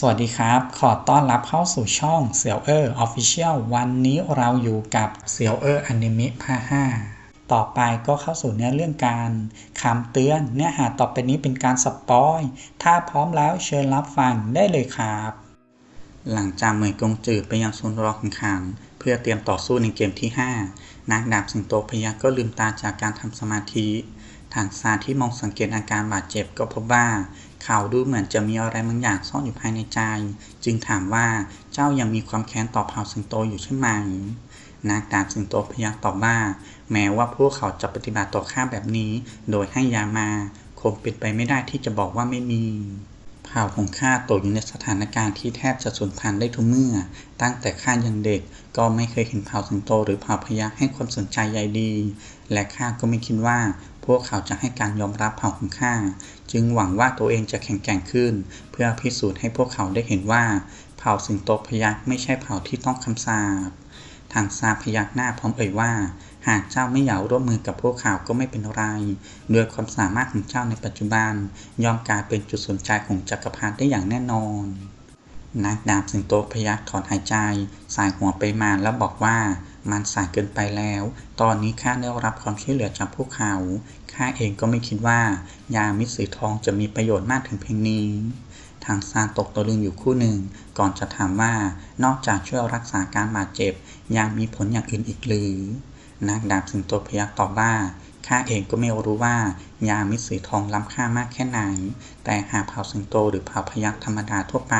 สวัสดีครับ ขอต้อนรับเข้าสู่ช่องเสี่ยวเออร์ออฟฟิเชียลวันนี้เราอยู่กับเสี่ยวเออร์อนิเมะภาค5ต่อไปก็เข้าสู่เนื้อเรื่องการคำเตือนเนื้อหาต่อไปนี้เป็นการสปอย ถ้าพร้อมแล้วเชิญรับฟังได้เลยครับ หลังจากเหมยกงจืดไปยังโซนรอของขัง เพื่อเตรียมต่อสู้ในเกมที่ 5นักดาบสิงโตพยักก็ลืมตาจากการทำสมาธิ ทางซาที่มองสังเกตอาการบาดเจ็บก็พบว่า เขาดูเหมือนจะมีอะไรบางอย่างซ่อนอยู่ภายในใจ จึงถามว่าเจ้ายังมีความแค้นต่อเผ่าสิงโตอยู่ใช่ไหมนักดาบสิงโตพยักตอบว่า แม้ว่าพวกเขาจะปฏิบัติต่อข้าแบบนี้ โดยให้ยามา คงเป็นไปไม่ได้ที่จะบอกว่าไม่มีเผ่าของข้าตกอยู่ในสถานการณ์ที่แทบจะสูญพันธุ์ได้ทุกเมื่อ ตั้งแต่ข้ายังเด็กก็ไม่เคยเห็นเผ่าสิงโตหรือเผ่าพยักให้ความสนใจใยดี และข้าก็ไม่คิดว่า พวกเขาจะให้การยอมรับเผ่าของข้า จึงหวังว่าตัวเองจะแข็งแกร่งขึ้น เพื่อพิสูจน์ให้พวกเขาได้เห็นว่า เผ่าสิงโตพยักไม่ใช่เผ่าที่ต้องคำสาปทางซาพยักหน้าพร้อมเอ่ยว่า หากเจ้าไม่อยากร่วมมือกับพวกเขาก็ไม่เป็นไรด้วยความสามารถของเจ้าในปัจจุบัน ยอมกลายเป็นจุดสนใจของจักรพรรดิได้อย่างแน่นอนนักดาบสิงโตพยักถอนหายใจ สายหัวไปมาแล้วบอกว่า มันสายเกินไปแล้ว ตอนนี้ข้าได้รับความช่วยเหลือจากพวกเขา ข้าเองก็ไม่คิดว่า ยามิตรสีทองจะมีประโยชน์มากถึงเพียงนี้ ทางซานตกตะลึงอยู่คู่หนึ่ง ก่อนจะถามว่า นอกจากช่วยรักษาการบาดเจ็บ ยังมีผลอย่างอื่นอีกหรือนักดาบสิงโตพยักตอบว่า ข้าเองก็ไม่รู้ว่ายามิตรสีทองล้ำค่ามากแค่ไหน แต่หากเผ่าสิงโตหรือเผ่าพยักธรรมดาทั่วไป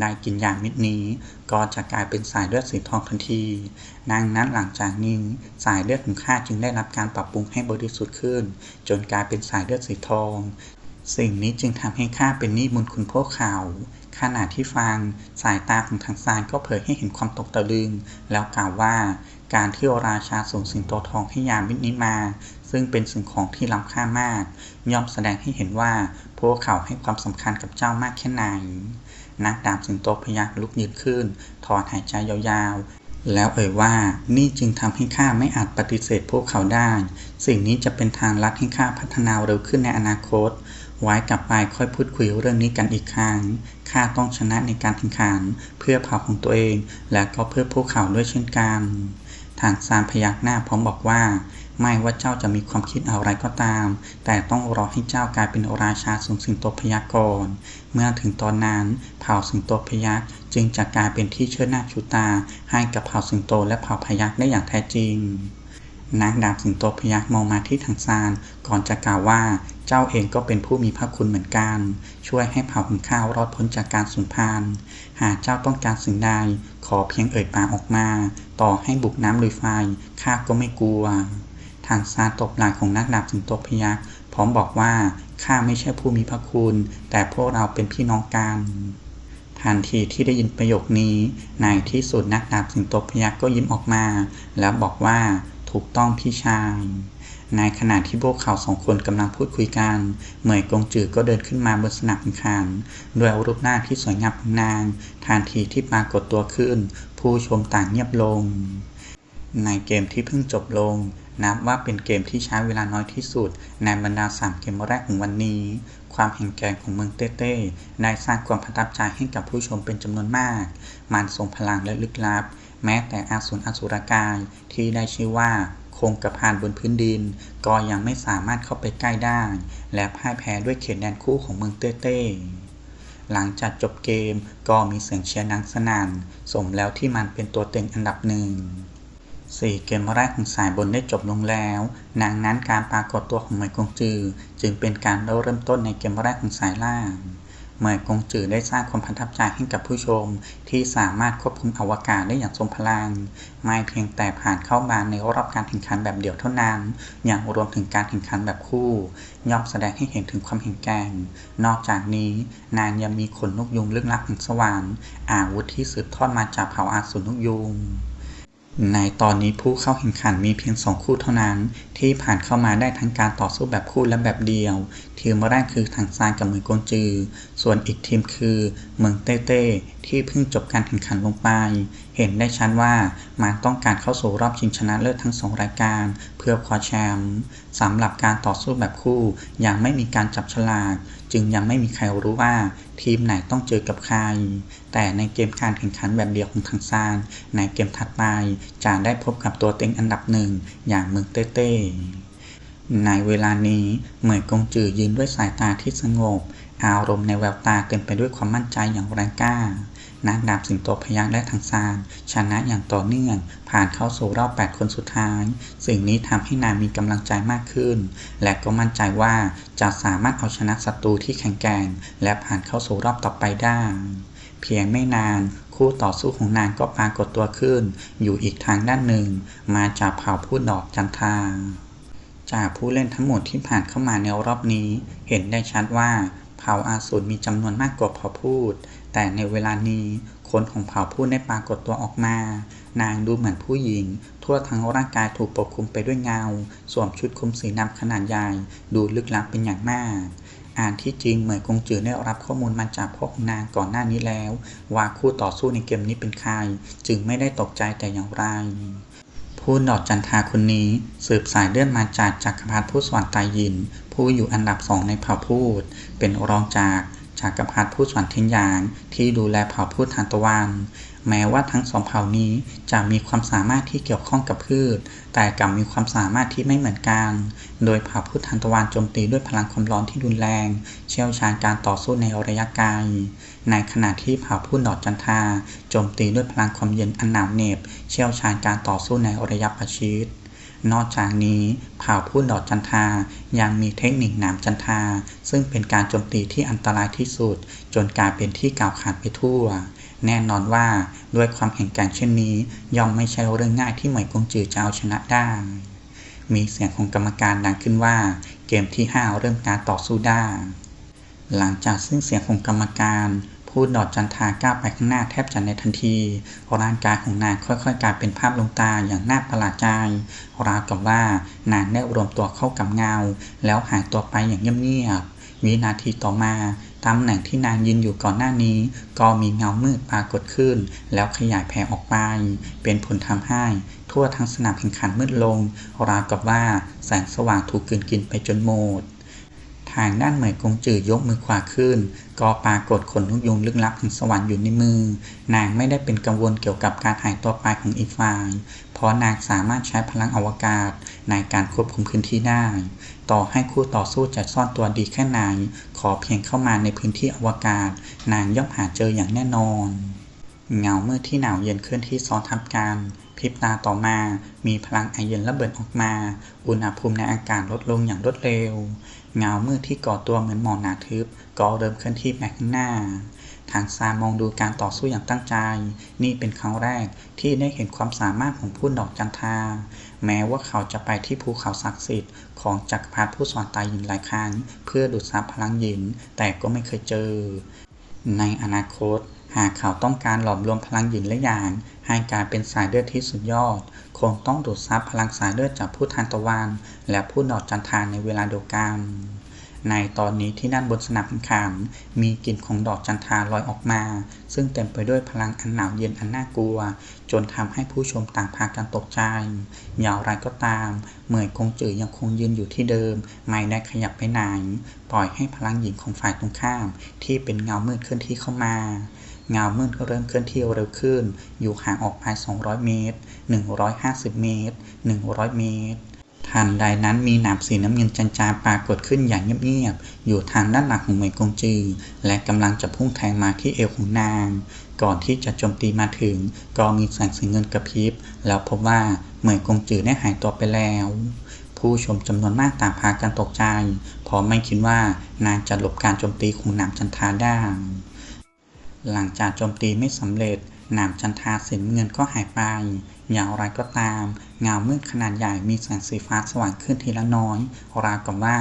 ได้กินยามิตรนี้ ก็จะกลายเป็นสายเลือดสีทองทันที ดังนั้นหลังจากนี้สายเลือดของข้าจึงได้รับการปรับปรุงให้บริสุทธิ์ขึ้น จนกลายเป็นสายเลือดสีทอง สิ่งนี้จึงทำให้ข้าเป็นหนี้บุญคุณพวกเขาขณะที่ฟังสายตาของทางซานก็เผยให้เห็นความตกตะลึง แล้วกล่าวว่าการที่ราชาส่งสิงโตทองให้ยามมิตรนี้มา ซึ่งเป็นสิ่งของที่ล้ำค่ามาก ย่อมแสดงให้เห็นว่าพวกเขาให้ความสำคัญกับเจ้ามากแค่ไหน นักดาบสิงโตพยักลุกยืนขึ้น ถอนหายใจยาวๆ แล้วเอ่ยว่านี่จึงทำให้ข้าไม่อาจปฏิเสธพวกเขาได้ สิ่งนี้จะเป็นทางลัดให้ข้าพัฒนาเร็วขึ้นในอนาคต ไว้กลับไปค่อยพูดคุยเรื่องนี้กันอีกครั้ง ข้าต้องชนะในการแข่งขันเพื่อเผ่าของตัวเอง และก็เพื่อพวกเขาด้วยเช่นกันทางซานพยักหน้าพร้อมบอกว่า ไม่ว่าเจ้าจะมีความคิดอะไรก็ตาม แต่ต้องรอให้เจ้ากลายเป็นราชาสูงสิงโตพยักก่อนเมื่อถึงตอนนั้นเผ่าสิงโตพยักจึงจะกลายเป็นที่เชิดหน้าชูตา ให้กับเผ่าสิงโตและเผ่าพยักได้อย่างแท้จริงนักดาบสิงโตพยักมองมาที่ทางซาน ก่อนจะกล่าวว่าเจ้าเองก็เป็นผู้มีพระคุณเหมือนกัน ช่วยให้เผ่าของข้าวรอดพ้นจากการสูญพันธุ์ หากเจ้าต้องการสิ่งใดขอเพียงเอ่ยปากออกมา ต่อให้บุกน้ำลุยไฟข้าก็ไม่กลัว ทางซาตบหล่ของนักดาบสิงโตพยักพร้อมบอกว่าข้าไม่ใช่ผู้มีพระคุณ แต่พวกเราเป็นพี่น้องกันทันทีที่ได้ยินประโยคนี้ในที่สุดนักดาบสิงโตพยักก็ยิ้มออกมา แล้วบอกว่าถูกต้องพี่ชายในขณะที่พวกเขาสองคนกำลังพูดคุยกัน เหมยกงจือก็เดินขึ้นมาบนสนามแข่งขันด้วยรูปหน้าที่สวยงามของนางทันทีที่ปรากฏตัวขึ้น ผู้ชมต่างเงียบลง ในเกมที่เพิ่งจบลง นับว่าเป็นเกมที่ใช้เวลาน้อยที่สุด ในบรรดาสามเกมแรกของวันนี้ ความแข็งแกร่งของเมืองเต้เต้ได้สร้างความประทับใจให้กับผู้ชมเป็นจำนวนมาก มันทรงพลังและลึกลับ แม้แต่อาสูรอสุรกายที่ได้ชื่อว่าคงกระพานบนพื้นดิน ก็ยังไม่สามารถเข้าไปใกล้ได้ และพ่ายแพ้ด้วยเขตแดนคู่ของเมืองเต้เต้หลังจากจบเกมก็มีเสียงเชียร์ดังสนั่นสมแล้วที่มันเป็นตัวเต็งอันดับหนึ่ง สี่เกมแรกของสายบนได้จบลงแล้ว ดังนั้นการปรากฏตัวของเหมยกงจือ จึงเป็นการเริ่มต้นในเกมแรกของสายล่างเหมยกงจือได้สร้างความประทับใจให้กับผู้ชม ที่สามารถควบคุมอวกาศได้อย่างทรงพลัง ไม่เพียงแต่ผ่านเข้ามาในรอบการแข่งขันแบบเดี่ยวเท่านั้น อยังรวมถึงการแข่งขันแบบคู่ ย่อมแสดงให้เห็นถึงความแข็งแกร่ง นอกจากนี้ นางยังมีขนนกยุงลึกลับแห่งสวรรค์อาวุธที่สืบทอดมาจากเผ่าอาสูรนกยุง ในตอนนี้ผู้เข้าแข่งขันมีเพียงสองคู่เท่านั้น ที่ผ่านเข้ามาได้ทั้งการต่อสู้แบบคู่และแบบเดียว ทีมแรกคือทางซานกับเมืองกงจือส่วนอีกทีมคือเมืองเต้เต้ที่เพิ่งจบการแข่งขันลงไป เห็นได้ชัดว่ามันต้องการเข้าสู่รอบชิงชนะเลิศทั้งสองรายการ เพื่อคว้าแชมป์สำหรับการต่อสู้แบบคู่ยังไม่มีการจับฉลาก จึงยังไม่มีใครรู้ว่า ทีมไหนต้องเจอกับใคร แต่ในเกมการแข่งขันแบบเดียวของทางซานในเกมถัดไปจะได้พบกับตัวเต็งอันดับหนึ่งอย่างเมืองเต้เต้ในเวลานี้เหมยกงจือยืนด้วยสายตาที่สงบ อารมณ์ในแววตาเต็มไปด้วยความมั่นใจอย่างแรงกล้า นักดาบสิงโตพยักและทางซานชนะอย่างต่อเนื่อง ผ่านเข้าสู่รอบ 8 คนสุดท้าย สิ่งนี้ทำให้นางมีกำลังใจมากขึ้น และก็มั่นใจว่าจะสามารถเอาชนะศัตรูที่แข็งแกร่ง และผ่านเข้าสู่รอบต่อไปได้ เพียงไม่นานคู่ต่อสู้ของนางก็ปรากฏตัวขึ้น อยู่อีกทางด้านหนึ่ง มาจากเผ่าพูดดอกจันทาจากผู้เล่นทั้งหมดที่ผ่านเข้ามาในรอบนี้ เห็นได้ชัดว่า เผ่าอาสูรมีจำนวนมากกว่าเผ่าพูด แต่ในเวลานี้คนของเผ่าพูดได้ปรากฏตัวออกมา นางดูเหมือนผู้หญิง ทั่วทั้งร่างกายถูกปกคลุมไปด้วยเงา สวมชุดคลุมสีดำขนาดใหญ่ ดูลึกลับเป็นอย่างมากอ่านที่จริงเหมยกงจือได้รับข้อมูลมาจากพ่อของนางก่อนหน้านี้แล้ว ว่าคู่ต่อสู้ในเกมนี้เป็นใคร จึงไม่ได้ตกใจแต่อย่างไร ผู้ดอกจันทาคนนี้ สืบสายเลือดมาจากจักรพรรดิผู้สวรรค์ตายยิน ผู้อยู่อันดับสองในเผ่าพูด เป็นรองจาก จักรพรรดิผู้สวรรค์เทียนหยางที่ดูแลเผ่าพูดทานตะวัน แม้ว่าทั้งสองเผ่านี้จะมีความสามารถที่เกี่ยวข้องกับพืช แต่กลับมีความสามารถที่ไม่เหมือนกัน โดยเผ่าพูดทานตะวันโจมตีด้วยพลังความร้อนที่รุนแรง เชี่ยวชาญการต่อสู้ในระยะไกล ในขณะที่เผ่าพูดดอกจันทาโจมตีด้วยพลังความเย็นอันหนาวเหน็บ เชี่ยวชาญการต่อสู้ในระยะประชิด นอกจากนี้เผ่าพูดดอกจันทายังมีเทคนิคหนามจันทา ซึ่งเป็นการโจมตีที่อันตรายที่สุด จนกลายเป็นที่กล่าวขานไปทั่ว แน่นอนว่าด้วยความแข็งแกร่งเช่นนี้ ย่อมไม่ใช่เรื่องง่ายที่เหมยกงจือจะเอาชนะได้ มีเสียงของกรรมการดังขึ้นว่า เกมที่ 5 เริ่มการต่อสู้ได้ หลังจากซึ่งเสียงของกรรมการ พูดดอดจันทาก้าวไปข้างหน้าแทบจะในทันทีร่างกายของนางค่อยๆ กลายเป็นภาพลงตาอย่างน่าประหลาดใจราวกับว่านางได้รวมตัวเข้ากับเงา แล้วหายตัวไปอย่างเงียบๆวินาทีต่อมาตำแหน่งที่นางยืนอยู่ก่อนหน้านี้ ก็มีเงามืดปรากฏขึ้น แล้วขยายแผ่ออกไป เป็นผลทำให้ ทั่วทั้งสนามแข่งขันมืดลงราวกับว่าแสงสว่างถูกกลืนกินไปจนหมด ทางด้านเหมยกงจือยกมือขวาขึ้น ก็ปรากฏขนนกยุงลึกลับแห่งสวรรค์อยู่ในมือ นางไม่ได้เป็นกังวลเกี่ยวกับการหายตัวไปของอีกฝ่าย เพราะนางสามารถใช้พลังอวกาศในการควบคุมพื้นที่ได้ ต่อให้คู่ต่อสู้จะซ่อนตัวดีแค่ไหน ขอเพียงเข้ามาในพื้นที่อวกาศ นางย่อมหาเจออย่างแน่นอน เงาเมื่อที่หนาวเย็นเคลื่อนที่ซ้อนทับกันพริบตาต่อมา มีพลังไอเย็นระเบิดออกมา อุณหภูมิในอากาศลดลงอย่างรวดเร็ว เงามืดที่ก่อตัวเหมือนหมอกหนาทึบก็เริ่มเคลื่อนที่ไปข้างหน้า ทางซามองดูการต่อสู้อย่างตั้งใจ นี่เป็นครั้งแรกที่ได้เห็นความสามารถของผู้ดอกจันทา แม้ว่าเขาจะไปที่ภูเขาศักดิ์สิทธิ์ของจักรพรรดิผู้สอนตายหญิงหลายครั้ง เพื่อดูดซับพลังหญิงแต่ก็ไม่เคยเจอ ในอนาคต หากเขาต้องการหลอมรวมพลังหญิงและหยาง ให้กลายเป็นสายเลือดที่สุดยอด คงต้องดูดซับพลังสายเลือดจากผู้ทานตะวันและผู้ดอกจันทราในเวลาเดียวกัน ในตอนนี้ที่ด้านบนสนามแข่งขันมีกลิ่นของดอกจันทาลอยออกมา ซึ่งเต็มไปด้วยพลังอันหนาวเย็นอันน่ากลัว จนทำให้ผู้ชมต่างพากันตกใจอย่างไรก็ตาม เหมยกงจือยังคงยืนอยู่ที่เดิม ไม่ได้ขยับไปไหน ปล่อยให้พลังหญิงของฝ่ายตรงข้าม ที่เป็นเงามืดเคลื่อนที่เข้ามา เงามืดก็เริ่มเคลื่อนที่เร็วขึ้น อยู่ห่างออกไป 200 เมตร 150 เมตร 100 เมตรทันใดนั้นมีหนามสีน้ำเงินจางๆปรากฏขึ้นอย่างเงียบๆ อยู่ทางด้านหลังของเหมยกงจือ และกำลังจะพุ่งแทงมาที่เอวของนาง ก่อนที่จะโจมตีมาถึง ก็มีแสงสีเงินกระพริบ แล้วพบว่าเหมยกงจือได้หายตัวไปแล้ว ผู้ชมจำนวนมากต่างพากันตกใจ เพราะไม่คิดว่านางจะหลบการโจมตีของหนามจันทราได้ หลังจากโจมตีไม่สำเร็จ หนามจันทาสีน้ำเงินก็หายไป อย่างไรก็ตาม เงามืดขนาดใหญ่มีแสงสีฟ้าสว่างขึ้นทีละน้อย ราวกับว่า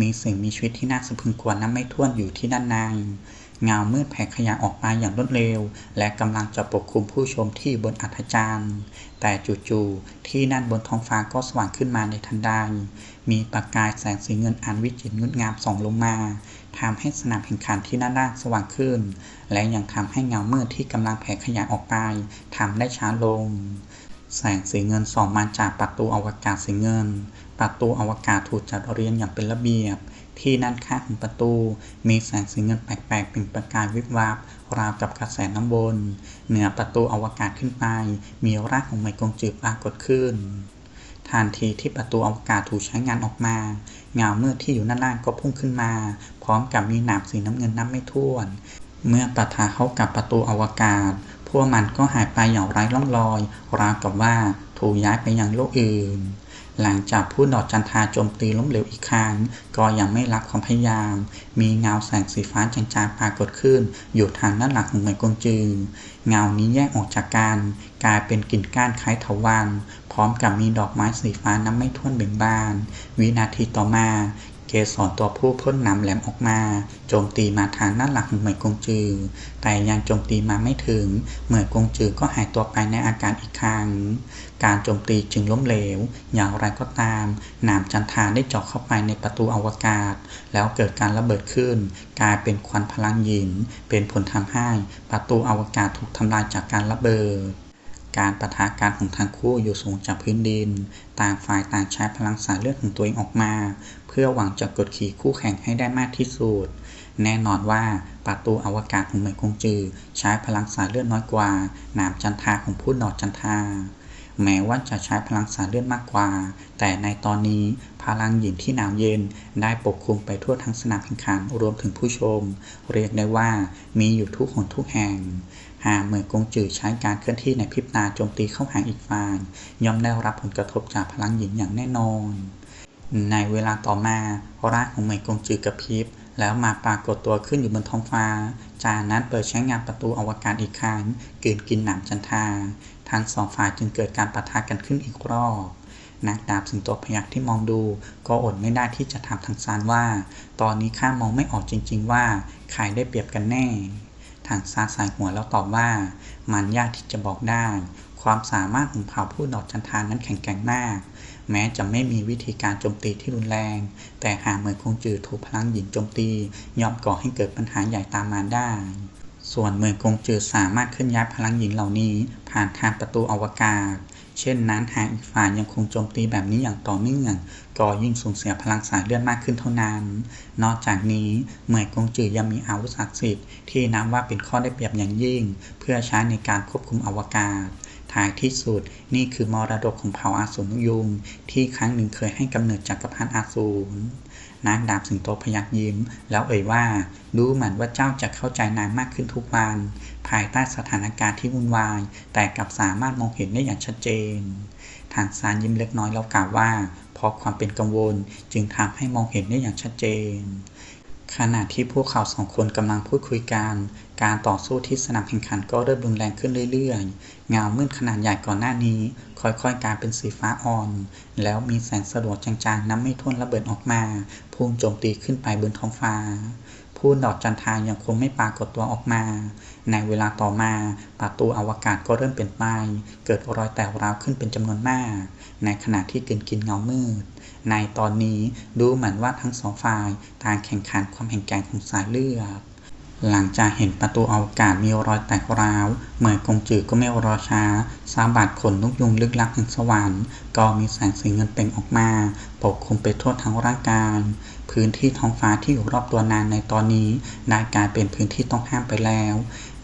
มีสิ่งมีชีวิตที่น่าสะพรึงกลัวนับไม่ถ้วนอยู่ที่ด้านในเงามืดแผ่ขยายออกมาอย่างรวดเร็ว และกำลังจะปกคลุมผู้ชมที่บนอัฐจันทร์แต่จู่ๆที่ด้านบนท้องฟ้าก็สว่างขึ้นมาในทันใดมีประกายแสงสีเงินอันวิจิตรงดงามส่องลงมา ทำให้สนามแข่งขันที่ด้านล่างสว่างขึ้น และยังทำให้เงามืดที่กำลังแผ่ขยายออกไปทำได้ช้าลง แสงสีเงินส่องมาจากประตูอวกาศสีเงิน ประตูอวกาศถูกจัดเรียงอย่างเป็นระเบียบ ที่ด้านข้างของประตู มีแสงสีเงินแปลกๆเป็นประกายวิบวับราวกับกระแสน้ำวนเหนือประตูอวกาศขึ้นไป มีร่างของไมกงจือปรากฏขึ้น ทันทีที่ประตูอวกาศถูกใช้งานออกมา เงามืดที่อยู่ด้านล่างก็พุ่งขึ้นมา พร้อมกับมีหนามสีน้ำเงินนับไม่ถ้วน เมื่อปะทะเข้ากับประตูอวกาศ พวกมันก็หายไปอย่างไร้ร่องรอย ราวกับว่าถูกย้ายไปยังโลกอื่น หลังจากผู้ดอดจันทาโจมตีล้มเหลวอีกครั้งก็ยังไม่รับความพยายาม มีเงาแสงสีฟ้าจางๆปรากฏขึ้น อยู่ทางด้านหลังของเหมกงจือ เงานี้แยกออกจากกันกลายเป็นกิ่งก้านคล้ายเถาวัลย์พร้อมกับมีดอกไม้สีฟ้าน้ำไม่ท้วนเบ่งบาน วินาทีต่อมา เกสรตัวผู้พ่นน้ำแหลมออกมา โจมตีมาทางด้านหลังเหมยกงจือ แต่ยังโจมตีมาไม่ถึง เหมยกงจือก็หายตัวไปในอากาศอีกครั้ง การโจมตีจึงล้มเหลว อย่างไรก็ตามหนามจันทาได้เจาะเข้าไปในประตูอวกาศ แล้วเกิดการระเบิดขึ้น กลายเป็นควันพลังหยิน เป็นผลทำให้ประตูอวกาศถูกทำลายจากการระเบิด การปะทะกันของทั้งคู่อยู่สูงจากพื้นดิน ต่างฝ่ายต่างใช้พลังสายเลือดของตัวเองออกมา เพื่อหวังจะกดขี่คู่แข่งให้ได้มากที่สุด แน่นอนว่าประตูอวกาศของเหมยกงจือ ใช้พลังสายเลือดน้อยกว่าหนามจันทาของผู้ดอดจันทาแม้ว่าจะใช้พลังสายเลือดมากกว่า แต่ในตอนนี้พลังหยินที่หนาวเย็นได้ปกคลุมไปทั่วทั้งสนามแข่งขันรวมถึงผู้ชม เรียกได้ว่ามีอยู่ทุกหนทุกแห่ง หากเหมยกงจือใช้การเคลื่อนที่ในพริบตาโจมตีเข้าหาอีกฝ่ายย่อมได้รับผลกระทบจากพลังหยินอย่างแน่นอน ในเวลาต่อมาร่างของเหมยกงจือกระพริบแล้วมาปรากฏตัวขึ้นอยู่บนท้องฟ้า จากนั้นเปิดใช้งานประตูอวกาศอีกครั้งกืนกินหนามจันทาทั้งสองฝ่ายจึงเกิดการปะทะกันขึ้นอีกรอบนักดาบสิงโตพยักที่มองดู ก็อดไม่ได้ที่จะถามทางซานว่า ตอนนี้ข้ามองไม่ออกจริง ๆ ว่าใครได้เปรียบกันแน่ ทางซาสายหัวแล้วตอบว่า มันยากที่จะบอกได้ ความสามารถของเผ่าผู้ดอกจันทานนั้นแข็งแกร่งมาก แม้จะไม่มีวิธีการโจมตีที่รุนแรง แต่หากเหมือนคงจือถูกพลังหยินโจมตี ย่อมก่อให้เกิดปัญหาใหญ่ตามมาได้ ส่วนเมืองคงจือสามารถเคลื่อนย้ายพลังหยินเหล่านี้ ผ่านทางประตูอวกาศ เช่นนั้นหากอีกฝ่ายยังคงโจมตีแบบนี้อย่างต่อเนื่องก็ยิ่งสูญเสียพลังสายเลือดมากขึ้นเท่านั้น นอกจากนี้เหมยกงจือยังมีอาวุธศักดิ์สิทธิ์ที่นับว่าเป็นข้อได้เปรียบอย่างยิ่ง เพื่อใช้ในการควบคุมอวกาศท้ายที่สุดนี่คือมรดกของเผ่าอาสูรยุงที่ครั้งหนึ่งเคยให้กำเนิดจักรพรรดิอาสูร นางดาบสิงโตพยักยิ้ม แล้วเอ่ยว่า รู้เหมือนว่าเจ้าจะเข้าใจนางมากขึ้นทุกวัน ภายใต้สถานการณ์ที่วุ่นวาย แต่กลับสามารถมองเห็นได้อย่างชัดเจน ทางซานยิ้มเล็กน้อยแล้วกล่าวว่าเพราะความเป็นกังวลจึงทำให้มองเห็นได้อย่างชัดเจน ขณะที่พวกเขาสองคนกำลังพูดคุยกัน การต่อสู้ที่สนามแข่งขันก็เริ่มรุนแรงขึ้นเรื่อยๆ เงามืดขนาดใหญ่ก่อนหน้านี้ ค่อยๆกลายเป็นสีฟ้าอ่อน แล้วมีแสงสลัวจางๆ น้ำไม่ท่วนระเบิดออกมา พุ่งโจมตีขึ้นไปบนท้องฟ้า ผู้ดอกจันทายังคงไม่ปรากฏตัวออกมา ในเวลาต่อมาประตูอวกาศก็เริ่มเปลี่ยนไป เกิดรอยแตกร้าวขึ้นเป็นจำนวนมาก ในขณะที่กินกินเงามืด ในตอนนี้ดูเหมือนว่าทั้งสองฝ่ายต่างแข่งขันความแข็งแกร่งของสายเลือด หลังจากเห็นประตูอวกาศมีรอยแตกร้าว เหมยกงจือก็ไม่รอช้าซาบาดขนนกยุงลึกลับแห่งสวรรค์ก็มีแสงสีเงินเปล่งออกมา ปกคลุมไปทั่วทั้งร่างกาย พื้นที่ท้องฟ้าที่อยู่รอบตัวนานในตอนนี้ได้กลายเป็นพื้นที่ต้องห้ามไปแล้ว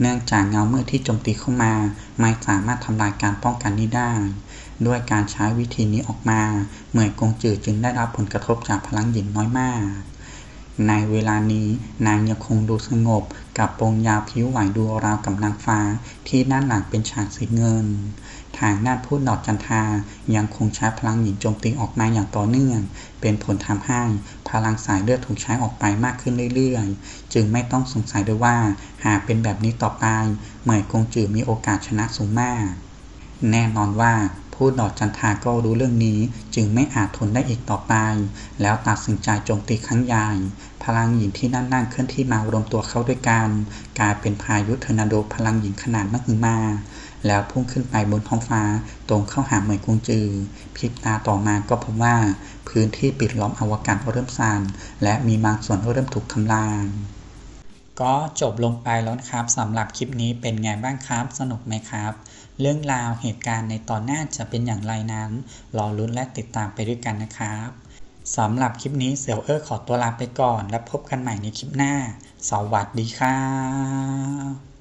เนื่องจากเงาเมืดที่โจมตีเข้ามา ไม่สามารถทำลายการป้องกันนี้ได้ ด้วยการใช้วิธีนี้ออกมา เหมยกงจือจึงได้รับผลกระทบจากพลังหยินน้อยมาก ในเวลานี้นางยังคงดูสงบกับปงยาวผิวไหวดูราวกับนางฟ้า ที่ด้านหลังเป็นฉากสีเงิน ทางด้านผู้ดอกจันทายังคงใช้พลังหยินโจมตีออกมาอย่างต่อเนื่อง เป็นผลทำให้พลังสายเลือดถูกใช้ออกไปมากขึ้นเรื่อยๆ จึงไม่ต้องสงสัยด้วยว่า หากเป็นแบบนี้ต่อไปเหมยกงจือมีโอกาสชนะสูงมาก แน่นอนว่า ผู้ดอกจันทาก็รู้เรื่องนี้ จึงไม่อาจทนได้อีกต่อไป แล้วตัดสินใจโจมตีครั้งใหญ่ พลังหญิงที่นั่นนั่งเคลื่อนที่มารวมตัวเข้าด้วยกัน กลายเป็นพายุเทอร์นาโดพลังหญิงขนาดมหึมา แล้วพุ่งขึ้นไปบนท้องฟ้า ตรงเข้าหาเหมยกุงจือพริบตาต่อมาก็พบว่า พื้นที่ปิดล้อมอวกาศเริ่มสั่นและมีบางส่วนเริ่มถูกทำลาย ก็จบลงไปแล้วนะครับสำหรับคลิปนี้เป็นไงบ้างครับสนุกไหมครับ เรื่องราวเหตุการณ์ในตอนหน้าจะเป็นอย่างไรนั้น รอลุ้นและติดตามไปด้วยกันนะครับสำหรับคลิปนี้เซลเออร์ขอตัวลาไปก่อน และพบกันใหม่ในคลิปหน้า สวัสดีครับ